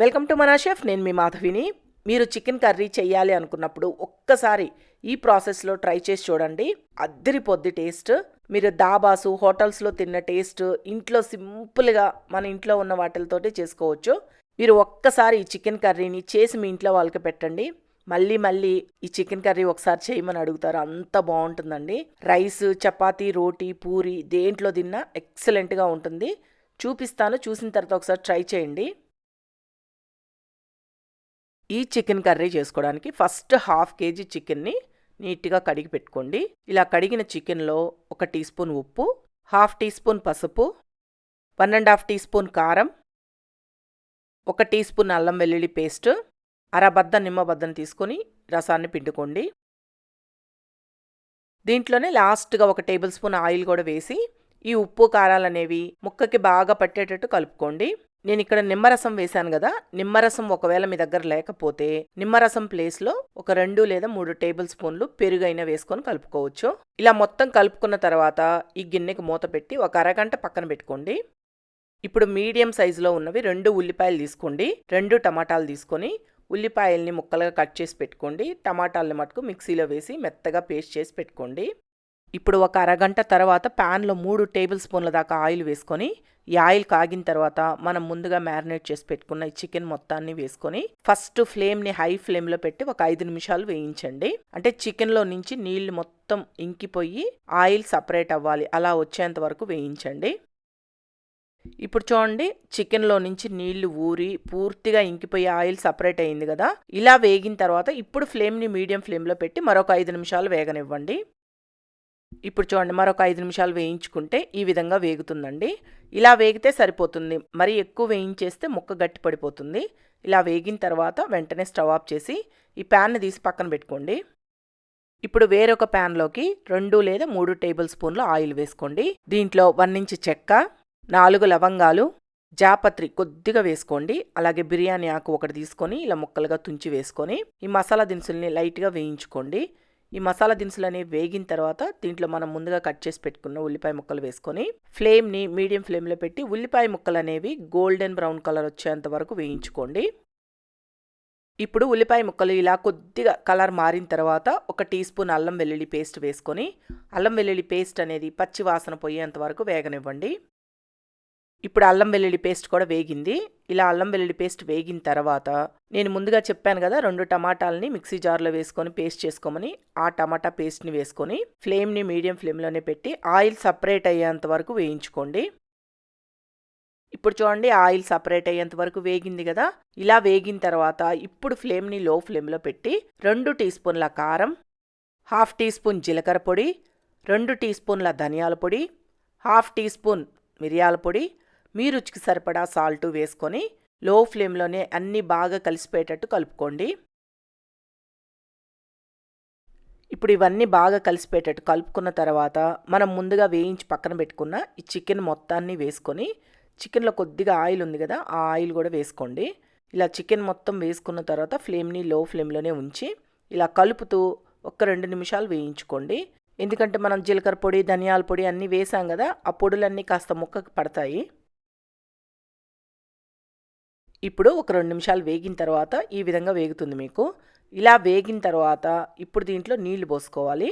Welcome to మనా chef నేను మీ మాధవిని. మీరు చికెన్ కర్రీ చేయాలి అనుకున్నప్పుడు ఒక్కసారి ఈ ప్రాసెస్లో ట్రై చేసి చూడండి. అద్దరిపోద్ది టేస్ట్. మీరు దాబాసు హోటల్స్లో తిన్న టేస్ట్ ఇంట్లో సింపుల్గా మన ఇంట్లో ఉన్న వాటితోటి చేసుకోవచ్చు. మీరు ఒక్కసారి ఈ చికెన్ కర్రీని చేసి మీ ఇంట్లో వాళ్ళకి పెట్టండి. మళ్ళీ మళ్ళీ ఈ చికెన్ కర్రీ ఒకసారి చేయమని అడుగుతారు. అంత బాగుంటుందండి. రైస్ చపాతీ రోటీ పూరి దేంట్లో తిన్నా ఎక్సలెంట్గా ఉంటుంది. చూపిస్తాను. చూసిన తర్వాత ఒకసారి ట్రై చేయండి. ఈ చికెన్ కర్రీ చేసుకోవడానికి ఫస్ట్ హాఫ్ కేజీ చికెన్ని నీట్గా కడిగి పెట్టుకోండి. ఇలా కడిగిన చికెన్లో ఒక టీ స్పూన్ ఉప్పు హాఫ్ టీ స్పూన్ పసుపు one and half teaspoon కారం ఒక టీ స్పూన్ అల్లం వెల్లుల్లి పేస్ట్ అరబద్ద నిమ్మబద్దను తీసుకొని రసాన్ని పిండుకోండి. దీంట్లోనే లాస్ట్గా ఒక టేబుల్ స్పూన్ ఆయిల్ కూడా వేసి ఈ ఉప్పు కారాలు అనేవి ముక్కకి బాగా పట్టేటట్టు కలుపుకోండి. నేను ఇక్కడ నిమ్మరసం వేశాను కదా నిమ్మరసం ఒకవేళ మీ దగ్గర లేకపోతే నిమ్మరసం ప్లేస్లో ఒక రెండు లేదా మూడు టేబుల్ స్పూన్లు పెరుగైనా వేసుకొని కలుపుకోవచ్చు. ఇలా మొత్తం కలుపుకున్న తర్వాత ఈ గిన్నెకి మూత పెట్టి ఒక అరగంట పక్కన పెట్టుకోండి. ఇప్పుడు మీడియం సైజులో ఉన్నవి రెండు ఉల్లిపాయలు తీసుకోండి. రెండు టమాటాలు తీసుకొని ఉల్లిపాయల్ని ముక్కలుగా కట్ చేసి పెట్టుకోండి. టమాటాలని మటుకు మిక్సీలో వేసి మెత్తగా పేస్ట్ చేసి పెట్టుకోండి. ఇప్పుడు ఒక అరగంట తర్వాత ప్యాన్లో మూడు టేబుల్ స్పూన్ల దాకా ఆయిల్ వేసుకొని ఈ ఆయిల్ కాగిన తర్వాత మనం ముందుగా మ్యారినేట్ చేసి పెట్టుకున్న ఈ చికెన్ మొత్తాన్ని వేసుకొని ఫస్ట్ ఫ్లేమ్ని హై ఫ్లేమ్లో పెట్టి ఒక ఐదు నిమిషాలు వేయించండి. అంటే చికెన్లో నుంచి నీళ్ళు మొత్తం ఇంకిపోయి ఆయిల్ సపరేట్ అవ్వాలి. అలా వచ్చేంత వరకు వేయించండి. ఇప్పుడు చూడండి చికెన్లో నుంచి నీళ్ళు ఊరి పూర్తిగా ఇంకిపోయి ఆయిల్ సపరేట్ అయింది కదా. ఇలా వేగిన తర్వాత ఇప్పుడు ఫ్లేమ్ని మీడియం ఫ్లేమ్లో పెట్టి మరొక ఐదు నిమిషాలు వేగనివ్వండి. ఇప్పుడు చూడండి మరొక ఐదు నిమిషాలు వేయించుకుంటే ఈ విధంగా వేగుతుందండి. ఇలా వేగితే సరిపోతుంది. మరి ఎక్కువ వేయించేస్తే ముక్క గట్టి పడిపోతుంది. ఇలా వేగిన తర్వాత వెంటనే స్టవ్ ఆఫ్ చేసి ఈ ప్యాన్ని తీసి పక్కన పెట్టుకోండి. ఇప్పుడు వేరొక ప్యాన్లోకి రెండు లేదా మూడు టేబుల్ స్పూన్లు ఆయిల్ వేసుకోండి. దీంట్లో వన్ ఇంచ్ చెక్క నాలుగు లవంగాలు జాపత్రి కొద్దిగా వేసుకోండి. అలాగే బిర్యానీ ఆకు ఒకటి తీసుకొని ఇలా ముక్కలుగా తుంచి వేసుకొని ఈ మసాలా దినుసుల్ని లైట్గా వేయించుకోండి. ఈ మసాలా దినుసులు అనేవి వేగిన తర్వాత దీంట్లో మనం ముందుగా కట్ చేసి పెట్టుకున్న ఉల్లిపాయ ముక్కలు వేసుకొని ఫ్లేమ్ని మీడియం ఫ్లేమ్లో పెట్టి ఉల్లిపాయ ముక్కలు అనేవి గోల్డెన్ బ్రౌన్ కలర్ వచ్చేంత వరకు వేయించుకోండి. ఇప్పుడు ఉల్లిపాయ ముక్కలు ఇలా కొద్దిగా కలర్ మారిన తర్వాత ఒక టీ స్పూన్ అల్లం వెల్లుల్లి పేస్ట్ వేసుకొని అల్లం వెల్లుల్లి పేస్ట్ అనేది పచ్చి వాసన పోయేంత వరకు వేగనివ్వండి. ఇప్పుడు అల్లం వెల్లుల్లి పేస్ట్ కూడా వేగింది. ఇలా అల్లం వెల్లుల్లి పేస్ట్ వేగిన తర్వాత నేను ముందుగా చెప్పాను కదా రెండు టమాటాలని మిక్సీ జార్లో వేసుకొని పేస్ట్ చేసుకోమని ఆ టమాటా పేస్ట్ని వేసుకొని ఫ్లేమ్ని మీడియం ఫ్లేమ్లోనే పెట్టి ఆయిల్ సపరేట్ అయ్యేంత వరకు వేయించుకోండి. ఇప్పుడు చూడండి ఆయిల్ సపరేట్ అయ్యేంత వరకు వేగింది కదా ఇలా వేగిన తర్వాత ఇప్పుడు ఫ్లేమ్ని లో ఫ్లేమ్లో పెట్టి రెండు టీ స్పూన్ల కారం హాఫ్ టీ స్పూన్ జీలకర్ర పొడి రెండు టీ స్పూన్ల ధనియాల పొడి హాఫ్ టీ స్పూన్ మిరియాల పొడి మీ రుచికి సరిపడా సాల్ట్ వేసుకొని లో ఫ్లేమ్లోనే అన్నీ బాగా కలిసిపోయేటట్టు కలుపుకోండి. ఇప్పుడు ఇవన్నీ బాగా కలిసిపోయేటట్టు కలుపుకున్న తర్వాత మనం ముందుగా వేయించి పక్కన పెట్టుకున్న ఈ చికెన్ మొత్తాన్ని వేసుకొని చికెన్లో కొద్దిగా ఆయిల్ ఉంది కదా ఆ ఆయిల్ కూడా వేసుకోండి. ఇలా చికెన్ మొత్తం వేసుకున్న తర్వాత ఫ్లేమ్ని లో ఫ్లేమ్లోనే ఉంచి ఇలా కలుపుతూ ఒక రెండు నిమిషాలు వేయించుకోండి. ఎందుకంటే మనం జీలకర్ర పొడి ధనియాల పొడి అన్నీ వేసాం కదా ఆ పొడులన్నీ కాస్త ముక్కకు పడతాయి. ఇప్పుడు ఒక రెండు నిమిషాలు వేగిన తర్వాత ఈ విధంగా వేగుతుంది మీకు. ఇలా వేగిన తర్వాత ఇప్పుడు దీంట్లో నీళ్ళు పోసుకోవాలి.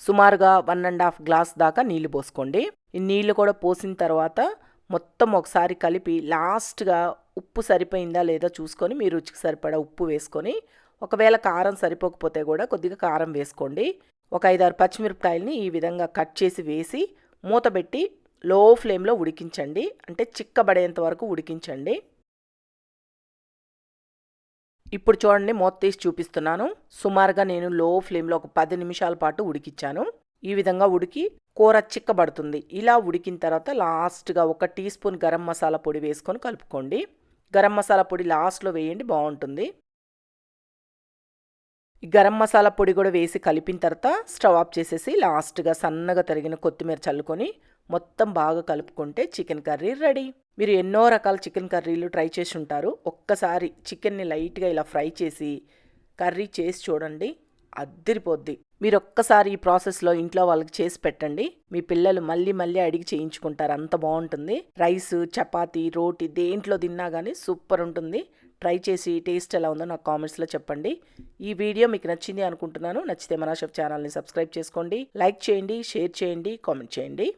సుమారుగా వన్ అండ్ హాఫ్ గ్లాస్ దాకా నీళ్ళు పోసుకోండి. ఈ నీళ్ళు కూడా పోసిన తర్వాత మొత్తం ఒకసారి కలిపి లాస్ట్గా ఉప్పు సరిపోయిందా లేదా చూసుకొని మీ రుచికి సరిపడా ఉప్పు వేసుకొని ఒకవేళ కారం సరిపోకపోతే కూడా కొద్దిగా కారం వేసుకోండి. ఒక ఐదారు పచ్చిమిరపకాయలని ఈ విధంగా కట్ చేసి వేసి మూత పెట్టి లో ఫ్లేమ్లో ఉడికించండి. అంటే చిక్కబడేంత వరకు ఉడికించండి. ఇప్పుడు చూడండి మూత తీసి చూపిస్తున్నాను. సుమారుగా నేను లో ఫ్లేమ్లో ఒక పది నిమిషాల పాటు ఉడికించాను ఈ విధంగా ఉడికి కూర చిక్కబడుతుంది. ఇలా ఉడికిన తర్వాత లాస్ట్గా ఒక టీ స్పూన్ గరం మసాలా పొడి వేసుకొని కలుపుకోండి. గరం మసాలా పొడి లాస్ట్లో వేయండి బాగుంటుంది. గరం మసాలా పొడి కూడా వేసి కలిపిన తర్వాత స్టవ్ ఆఫ్ చేసేసి లాస్ట్గా సన్నగా తరిగిన కొత్తిమీర చల్లుకొని మొత్తం బాగా కలుపుకుంటే చికెన్ కర్రీ రెడీ. మీరు ఎన్నో రకాల చికెన్ కర్రీలు ట్రై చేసి ఉంటారు. ఒక్కసారి చికెన్ని లైట్గా ఇలా ఫ్రై చేసి కర్రీ చేసి చూడండి అద్దిరిపోద్ది. మీరు ఒక్కసారి ఈ ప్రాసెస్లో ఇంట్లో వాళ్ళకి చేసి పెట్టండి. మీ పిల్లలు మళ్ళీ మళ్ళీ అడిగి చేయించుకుంటారు. అంత బాగుంటుంది. రైస్ చపాతీ రోటీ దేంట్లో తిన్నా కానీ సూపర్ ఉంటుంది. ట్రై చేసి టేస్ట్ ఎలా ఉందో నాకు కామెంట్స్లో చెప్పండి. ఈ వీడియో మీకు నచ్చింది అనుకుంటున్నాను. నచ్చితే మన షెఫ్ ఛానల్ని సబ్స్క్రైబ్ చేసుకోండి. లైక్ చేయండి షేర్ చేయండి కామెంట్ చేయండి.